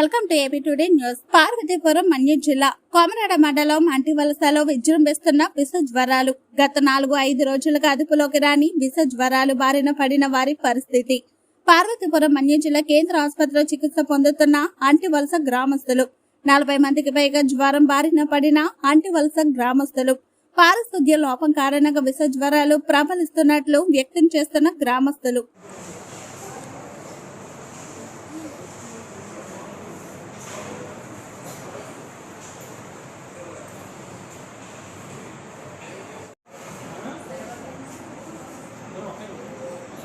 Welcome to AP today news. Parvathipuram Manyam జిల్లా కోమరాడ మండలం అంటివలసలో విజృంభిస్తున్న విష జ్వరాలు. గత నాలుగు ఐదు రోజులుగా అదుపులోకి రాని విష జ్వరాలు బారిన పడిన వారి పరిస్థితి. పార్వతీపురం మన్యం జిల్లా కేంద్ర ఆసుపత్రిలో చికిత్స పొందుతున్న అంటివలస గ్రామస్తులు. నలభై మందికి పైగా జ్వరం బారిన పడిన అంటివలస గ్రామస్తులు. పారిశుద్ధ్య లోపం కారణంగా విష జ్వరాలు ప్రబలిస్తున్నట్లు వ్యక్తం చేస్తున్న గ్రామస్తులు.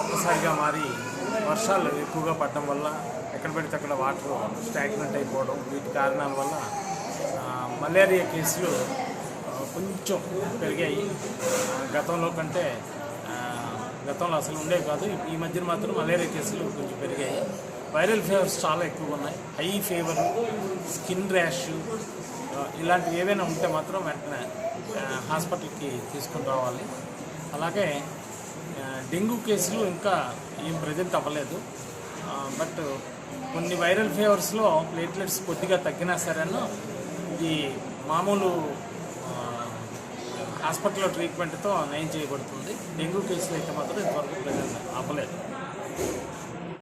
ఒక్కసారిగా మారి వర్షాలు ఎక్కువగా పడడం వల్ల ఎక్కడ పడితే అక్కడ వాటర్ స్టాగ్నెంట్ అయిపోవడం వీటి కారణాల వల్ల మలేరియా కేసులు కొంచెం పెరిగాయి. గతంలో కంటే గతంలో అసలు ఉండేవి కాదు. ఈ మధ్యన మాత్రం మలేరియా కేసులు కొంచెం పెరిగాయి. వైరల్ ఫీవర్స్ చాలా ఎక్కువగా ఉన్నాయి. హై ఫీవర్ స్కిన్ ర్యాష్ ఇలాంటివి ఏవైనా ఉంటే మాత్రం వెంటనే హాస్పిటల్కి తీసుకుని రావాలి. అలాగే డెంగ్యూ కేసులు ఇంకా ఏం ప్రజెంట్ అవ్వలేదు. బట్ కొన్ని వైరల్ ఫీవర్స్లో ప్లేట్లెట్స్ కొద్దిగా తగ్గినా సరేనో ఈ మామూలు హాస్పిటల్లో ట్రీట్మెంట్తో నయం చేయబడుతుంది. డెంగ్యూ కేసులు అయితే మాత్రం ఇంతవరకు ప్రజెంట్ అవ్వలేదు.